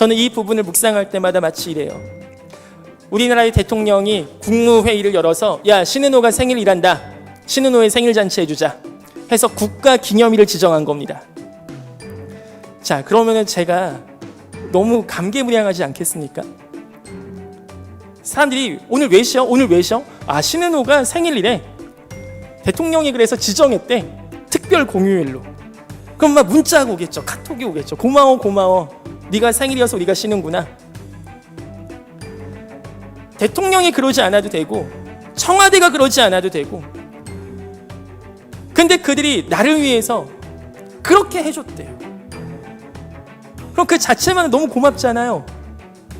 저는 이 부분을 묵상할 때마다 마치 이래요. 우리나라의 대통령이 국무회의를 열어서 야 신은호가 생일이란다. 신은호의 생일 잔치 해주자. 해서 국가 기념일을 지정한 겁니다. 자 그러면은 제가 너무 감개무량하지 않겠습니까? 사람들이 오늘 왜 쉬어? 오늘 왜 쉬어? 아 신은호가 생일이래. 대통령이 그래서 지정했대. 특별 공휴일로. 그럼 막 문자가 오겠죠. 카톡이 오겠죠. 고마워 고마워. 네가 생일이어서 우리가 쉬는구나. 대통령이 그러지 않아도 되고 청와대가 그러지 않아도 되고 근데 그들이 나를 위해서 그렇게 해줬대요. 그럼 그 자체만 너무 고맙잖아요.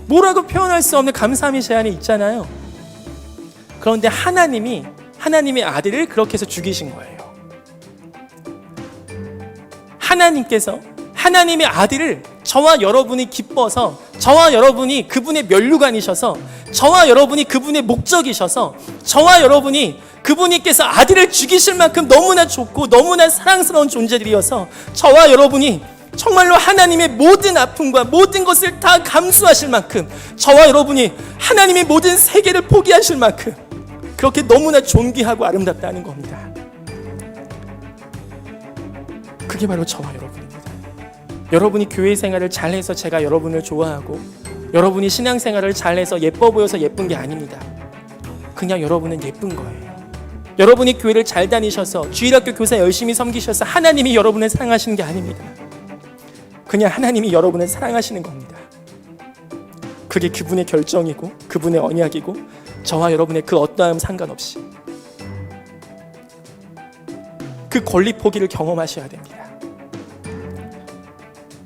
뭐라고 표현할 수 없는 감사함이 제 안에 있잖아요. 그런데 하나님이 하나님의 아들을 그렇게 해서 죽이신 거예요. 하나님께서 하나님의 아들을 저와 여러분이 기뻐서 저와 여러분이 그분의 면류관이셔서 저와 여러분이 그분의 목적이셔서 저와 여러분이 그분이께서 아들을 죽이실 만큼 너무나 좋고 너무나 사랑스러운 존재들이어서 저와 여러분이 정말로 하나님의 모든 아픔과 모든 것을 다 감수하실 만큼 저와 여러분이 하나님의 모든 세계를 포기하실 만큼 그렇게 너무나 존귀하고 아름답다는 겁니다. 그게 바로 저와 여러분입니다. 여러분이 교회 생활을 잘해서 제가 여러분을 좋아하고 여러분이 신앙 생활을 잘해서 예뻐 보여서 예쁜 게 아닙니다. 그냥 여러분은 예쁜 거예요. 여러분이 교회를 잘 다니셔서 주일학교 교사 열심히 섬기셔서 하나님이 여러분을 사랑하시는 게 아닙니다. 그냥 하나님이 여러분을 사랑하시는 겁니다. 그게 그분의 결정이고 그분의 언약이고 저와 여러분의 그 어떠함 상관없이 그 권리 포기를 경험하셔야 됩니다.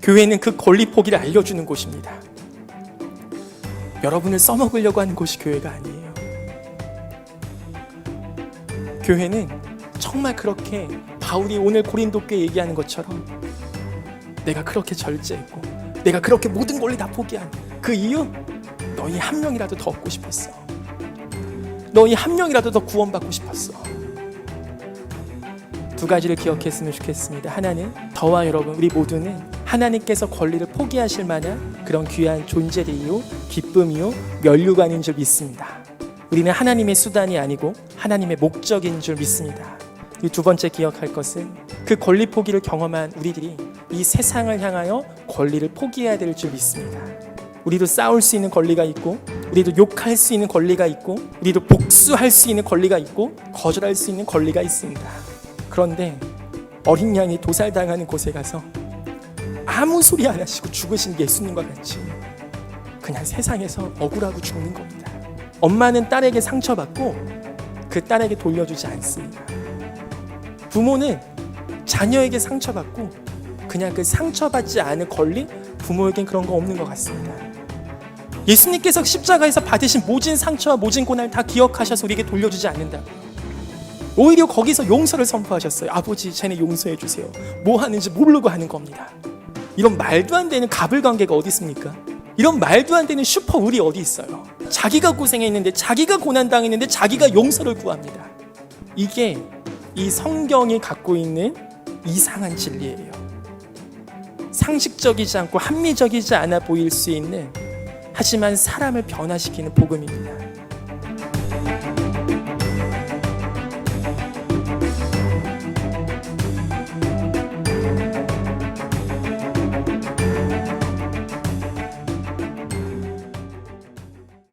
교회는 그 권리 포기를 알려주는 곳입니다. 여러분을 써먹으려고 하는 곳이 교회가 아니에요. 교회는 정말 그렇게 바울이 오늘 고린도께 얘기하는 것처럼 내가 그렇게 절제했고 내가 그렇게 모든 권리 다 포기한 그 이유 너희 한 명이라도 더 얻고 싶었어. 너희 한 명이라도 더 구원받고 싶었어. 두 가지를 기억했으면 좋겠습니다. 하나는 저와 여러분 우리 모두는 하나님께서 권리를 포기하실 만한 그런 귀한 존재이요 기쁨이요 면류관인 줄 믿습니다. 우리는 하나님의 수단이 아니고 하나님의 목적인 줄 믿습니다. 이두 번째 기억할 것은 그 권리 포기를 경험한 우리들이 이 세상을 향하여 권리를 포기해야 될 줄 믿습니다. 우리도 싸울 수 있는 권리가 있고 우리도 욕할 수 있는 권리가 있고 우리도 복수할 수 있는 권리가 있고 거절할 수 있는 권리가 있습니다. 그런데 어린 양이 도살당하는 곳에 가서 아무 소리 안 하시고 죽으신 예수님과 같이 그냥 세상에서 억울하고 죽는 겁니다. 엄마는 딸에게 상처받고 그 딸에게 돌려주지 않습니다. 부모는 자녀에게 상처받고 그냥 그 상처받지 않은 권리 부모에겐 그런 거 없는 것 같습니다. 예수님께서 십자가에서 받으신 모진 상처와 모진 고난을 다 기억하셔서 우리에게 돌려주지 않는다고요. 오히려 거기서 용서를 선포하셨어요. 아버지, 쟤네 용서해 주세요. 뭐 하는지 모르고 하는 겁니다. 이런 말도 안 되는 갑을 관계가 어디 있습니까? 이런 말도 안 되는 슈퍼 을이 어디 있어요? 자기가 고생했는데 자기가 고난 당했는데 자기가 용서를 구합니다. 이게 이 성경이 갖고 있는 이상한 진리예요. 상식적이지 않고 합리적이지 않아 보일 수 있는 하지만 사람을 변화시키는 복음입니다.